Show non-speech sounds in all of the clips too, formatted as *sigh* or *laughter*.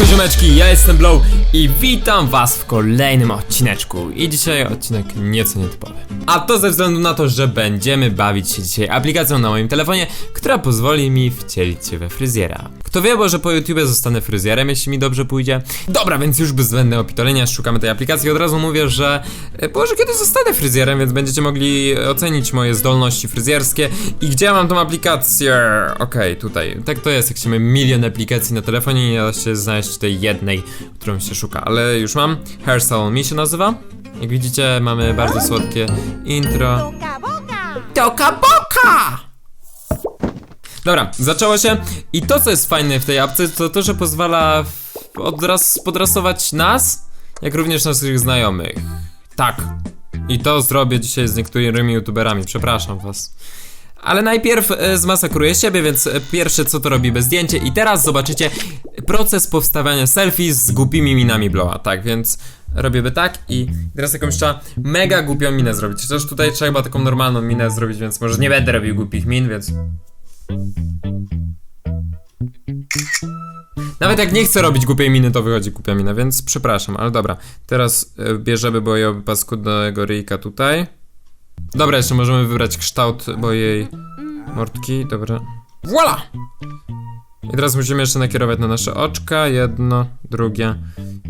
Siemanko ziomeczki, ja jestem Blow i witam was w kolejnym odcineczku. I dzisiaj odcinek nieco nietypowy A to ze względu na to, że będziemy bawić się dzisiaj aplikacją na moim telefonie Która pozwoli mi wcielić się we fryzjera Kto wie, może po YouTubie zostanę fryzjerem, jeśli mi dobrze pójdzie Dobra, więc już bez zbędnego pitolenia szukamy tej aplikacji Od razu mówię, że e, może kiedyś zostanę fryzjerem, więc będziecie mogli ocenić moje zdolności fryzjerskie I gdzie ja mam tą aplikację? Okej, tutaj, tak to jest, jak się ma milion aplikacji na telefonie nie da się znaleźć tej jednej, którą się szuka, ale już mam. Hair Salon Mi się nazywa. Jak widzicie, mamy bardzo słodkie intro. Toka boka! Dobra, zaczęło się i to co jest fajne w tej apce to to, że pozwala odras podrasować nas, jak również naszych znajomych. Tak. I to zrobię dzisiaj z niektórymi youtuberami, przepraszam was. Ale najpierw e, zmasakruję siebie, więc e, pierwsze co to robimy zdjęcie i teraz zobaczycie proces powstawania selfie z głupimi minami Blowa, tak, więc robimy tak i teraz jakąś trzeba mega głupią minę zrobić, chociaż tutaj trzeba chyba taką normalną minę zrobić, więc może nie będę robił głupich min, więc... Nawet jak nie chcę robić głupiej miny, to wychodzi głupia mina, więc przepraszam, ale dobra. Teraz e, bierzemy mojego paskudnego ryjka tutaj. Dobra, jeszcze możemy wybrać kształt mojej mordki, dobra. Voila! I teraz musimy jeszcze nakierować na nasze oczka, jedno, drugie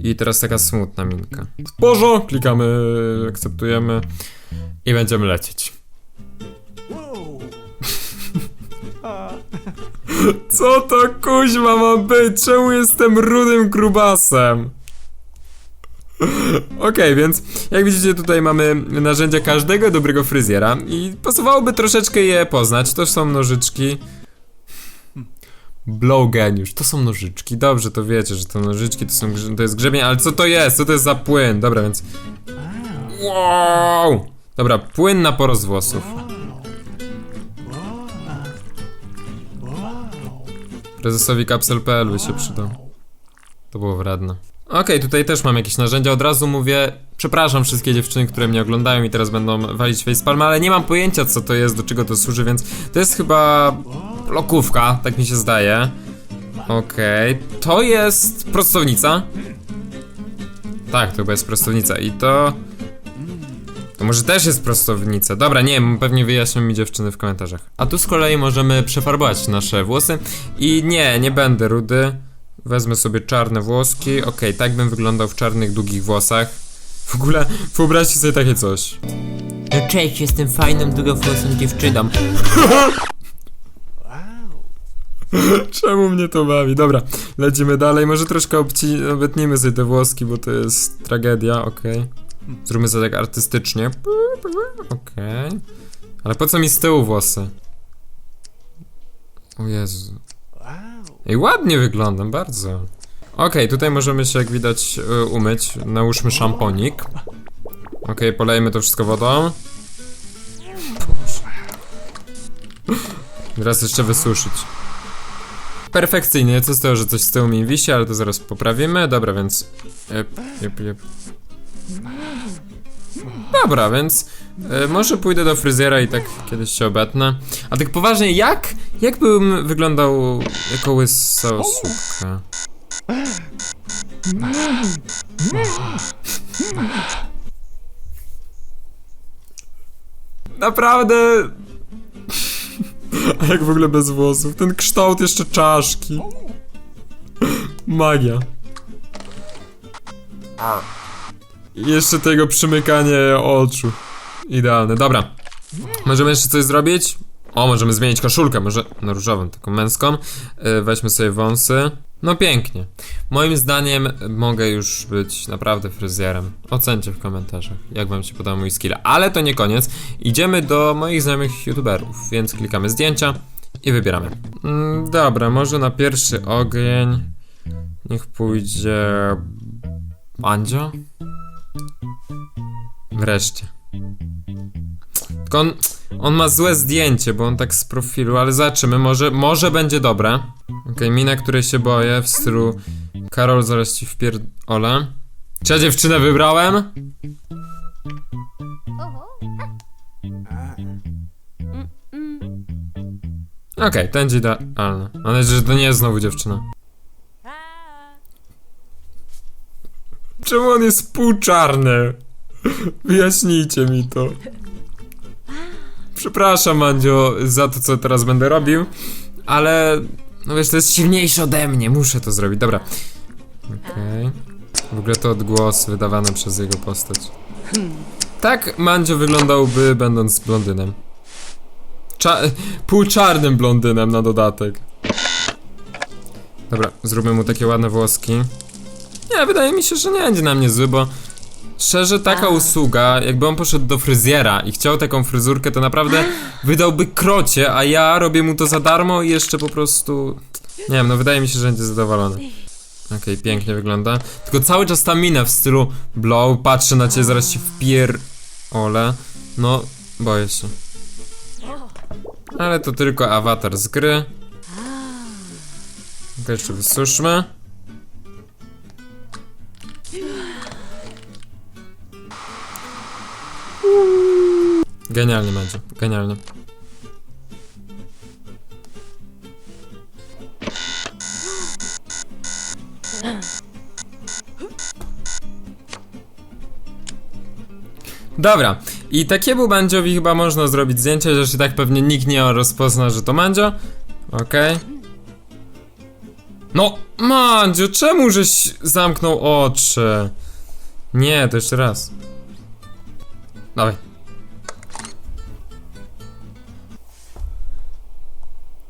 i teraz taka smutna minka. W porządku, klikamy, akceptujemy i będziemy lecieć. *laughs* Co to kuźma ma być? Czemu jestem rudym grubasem? *laughs* Okej, więc jak widzicie tutaj mamy narzędzia każdego dobrego fryzjera i pasowałoby troszeczkę je poznać. To są nożyczki. Blow geniusz, to są nożyczki. Dobrze, to wiecie, że to nożyczki to są to jest grzebień, ale co to jest? Co to jest za płyn? Dobra, więc. Wow! Dobra, płyn na porost włosów. Prezesowi kapsel.pl by się przydał. To było wredne. Okej, tutaj też mam jakieś narzędzia. Od razu mówię, przepraszam wszystkie dziewczyny, które mnie oglądają i teraz będą walić facepalm, ale nie mam pojęcia co to jest, do czego to służy, więc to jest chyba lokówka, tak mi się zdaje. Okej, to jest prostownica. Tak, to chyba jest prostownica i to... To może też jest prostownica. Dobra, nie wiem, pewnie wyjaśnią mi dziewczyny w komentarzach. A tu z kolei możemy przefarbować nasze włosy. I nie, nie będę rudy. Wezmę sobie czarne włoski. Okej, tak bym wyglądał w czarnych, długich włosach. W ogóle wyobraźcie sobie takie coś. No cześć, jestem fajną, długowłosą dziewczyną. *laughs* *laughs* Czemu mnie to bawi? Dobra, lecimy dalej. Może troszkę obci- obetnijmy sobie te włoski, bo to jest tragedia, okej. Zróbmy sobie tak artystycznie. Okej. Ale po co mi z tyłu włosy? O Jezu. Ej, ładnie wyglądam, bardzo. Okej, tutaj możemy się, jak widać, y, umyć. Nałóżmy szamponik. Okej, polejmy to wszystko wodą. Teraz jeszcze wysuszyć. Perfekcyjnie, co z tego, że coś z tyłu mi wisi, ale to zaraz poprawimy. Dobra, więc... Jep, jep, jep. Dobra, więc e, może pójdę do fryzjera i tak kiedyś się obetnę. A tak poważnie, jak? Jak bym wyglądał jako łysa słupka? Naprawdę... A jak w ogóle bez włosów? Ten kształt jeszcze czaszki. Magia. Jeszcze tego przymykanie oczu. Idealne, dobra. Możemy jeszcze coś zrobić? O, możemy zmienić koszulkę, może na różową, taką męską. Yy, weźmy sobie wąsy. No pięknie. Moim zdaniem mogę już być naprawdę fryzjerem. Ocencie w komentarzach, jak wam się podoba mój skill. Ale to nie koniec. Idziemy do moich znajomych youtuberów, więc klikamy zdjęcia i wybieramy. Mm, dobra, może na pierwszy ogień niech pójdzie... Andzio? Wreszcie. Tylko on, on ma złe zdjęcie, bo on tak z profilu, ale zobaczymy, może, może będzie dobre. Okej, mina, której się boję, w stylu Karol, zaraz ci wpierdolę. Czy ja dziewczynę wybrałem? Okej, to będzie idealne. Mam nadzieję, że to nie jest znowu dziewczyna. Czemu on jest półczarny? *laughs* Wyjaśnijcie mi to. Przepraszam, Mandzio, za to, co teraz będę robił, ale no wiesz, to jest silniejsze ode mnie, muszę to zrobić. Dobra. Okej. W ogóle to odgłos wydawany przez jego postać. Tak Mandzio wyglądałby będąc blondynem. Cza półczarnym blondynem na dodatek. Dobra, zróbmy mu takie ładne włoski. Nie, wydaje mi się, że nie będzie na mnie zły, bo szczerze taka usługa, jakby on poszedł do fryzjera i chciał taką fryzurkę, to naprawdę *gasps* wydałby krocie, a ja robię mu to za darmo i jeszcze po prostu... Nie wiem, no wydaje mi się, że będzie zadowolony. Okej, pięknie wygląda. Tylko cały czas ta mina w stylu blow, patrzę na ciebie, zaraz ci wpier... Ole. No, boję się. Ale to tylko awatar z gry. Okej, jeszcze wysuszmy. Genialnie będzie, genialnie. Dobra, i takiemu Mandziowi chyba można zrobić zdjęcie, chociaż i tak pewnie nikt nie rozpozna, że to Mandzio. Okej. No, Mandzio, czemu żeś zamknął oczy? Nie, to jeszcze raz. Dawaj.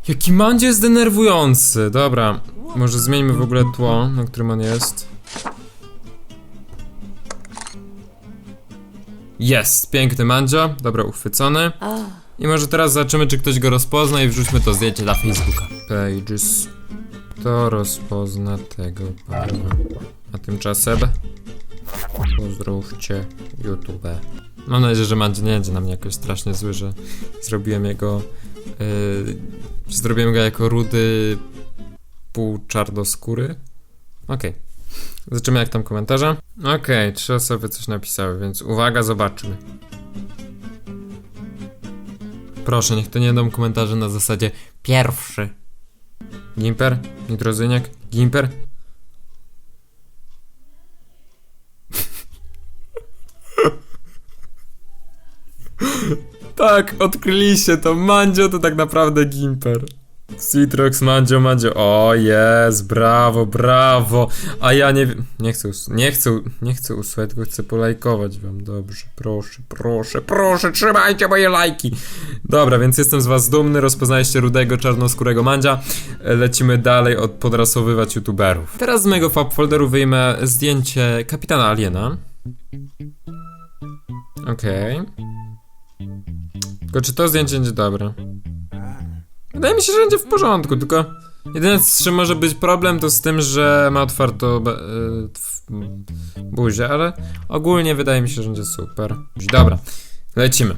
Jaki Mandzio jest denerwujący. Dobra, może zmieńmy w ogóle tło, na którym on jest. Jest, piękny Mandzio, dobra, uchwycony. I może teraz zobaczymy, czy ktoś go rozpozna i wrzućmy to zdjęcie na Facebooka. Pages. To rozpozna tego pana. A tymczasem pozdrówcie YouTube. Mam nadzieję, że Mandzio nie będzie na mnie jakoś strasznie zły, że zrobiłem jego... Yy, zrobiłem go jako rudy pół czarnoskóry. Okej. Zobaczymy jak tam komentarze. Okej, trzy osoby coś napisały, więc uwaga, zobaczmy. Proszę, niech to nie będą komentarze na zasadzie pierwszy. Gimper? Nitrozyniak? Gimper? Tak, odkryliście to. Mandzio to tak naprawdę Gimper. Citrox, Mandzio, Mandzio. O, jest, brawo, brawo. A ja nie. Nie chcę, nie chcę, nie chcę usłuchać, tylko chcę polajkować wam. Dobrze, proszę, proszę, proszę, trzymajcie moje lajki. Dobra, więc jestem z was dumny. Rozpoznaliście rudego, czarnoskórego Mandzia. E, Lecimy dalej od podrasowywać youtuberów. Teraz z mojego fab folderu wyjmę zdjęcie kapitana Aliena. Okej. Tylko czy to zdjęcie będzie dobre? Wydaje mi się, że będzie w porządku, tylko jedyne z czym może być problem to z tym, że ma tw- m, buzię, ale ogólnie wydaje mi się, że będzie super. Dobra, lecimy.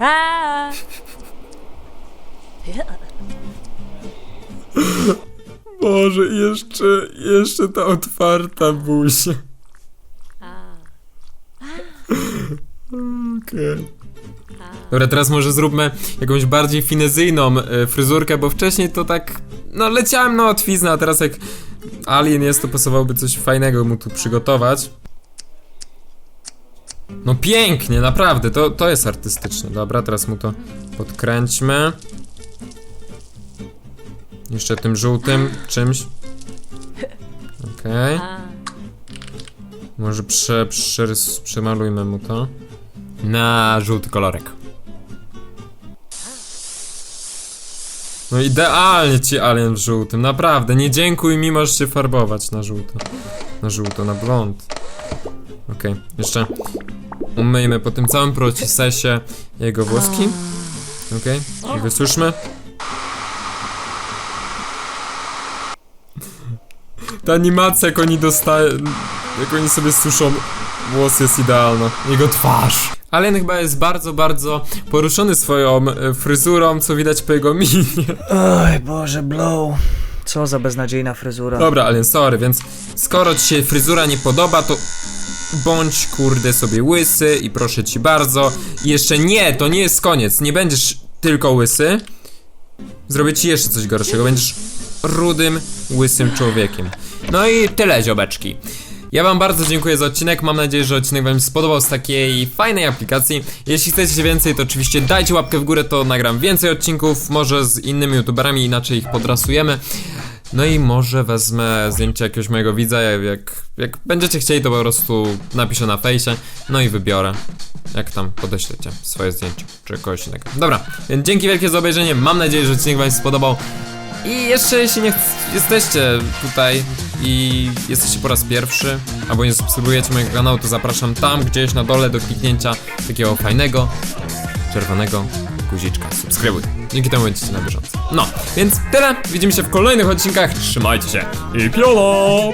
*laughs* Boże, jeszcze, jeszcze ta otwarta buzia. *laughs* Okej. Dobra, teraz może zróbmy jakąś bardziej finezyjną y, fryzurkę, bo wcześniej to tak, no leciałem na łatwiznę, a teraz jak Alien jest, to pasowałoby coś fajnego mu tu przygotować. No pięknie, naprawdę, to, to jest artystyczne. Dobra, teraz mu to podkręćmy. Jeszcze tym żółtym czymś. Okej. Może prze, przerys, przemalujmy mu to. Na żółty kolorek. No idealnie ci alien w żółtym, naprawdę. Nie dziękuj mi, możesz się farbować na żółto. Na żółto, na blond. Okej, jeszcze umyjmy po tym całym procesie jego włoski. Okej, i wysuszmy. *laughs* Ta animacja, jak oni dostają, jak oni sobie suszą włos jest idealna. Jego twarz. Alien chyba jest bardzo, bardzo poruszony swoją e, fryzurą, co widać po jego minie. Oj, Boże, Blow. Co za beznadziejna fryzura. Dobra, Alien, sorry, więc skoro ci się fryzura nie podoba, to bądź kurde sobie łysy i proszę ci bardzo. I jeszcze nie, to nie jest koniec, nie będziesz tylko łysy. Zrobię ci jeszcze coś gorszego, będziesz rudym, łysym człowiekiem. No i tyle, ziobeczki. Ja wam bardzo dziękuję za odcinek, mam nadzieję, że odcinek wam się spodobał z takiej fajnej aplikacji. Jeśli chcecie więcej, to oczywiście dajcie łapkę w górę, to nagram więcej odcinków, może z innymi youtuberami, inaczej ich podrasujemy. No i może wezmę zdjęcie jakiegoś mojego widza, jak, jak będziecie chcieli, to po prostu napiszę na fejsie, no i wybiorę. Jak tam podeślecie swoje zdjęcie, czy kogoś innego. Dobra, więc dzięki wielkie za obejrzenie, mam nadzieję, że odcinek wam się spodobał. I jeszcze jeśli nie jesteście tutaj i jesteście po raz pierwszy, albo nie subskrybujecie mojego kanału, to zapraszam tam gdzieś na dole do kliknięcia takiego fajnego, czerwonego guziczka. Subskrybuj. Dzięki temu będziecie na bieżąco. No, więc tyle. Widzimy się w kolejnych odcinkach. Trzymajcie się i piolo!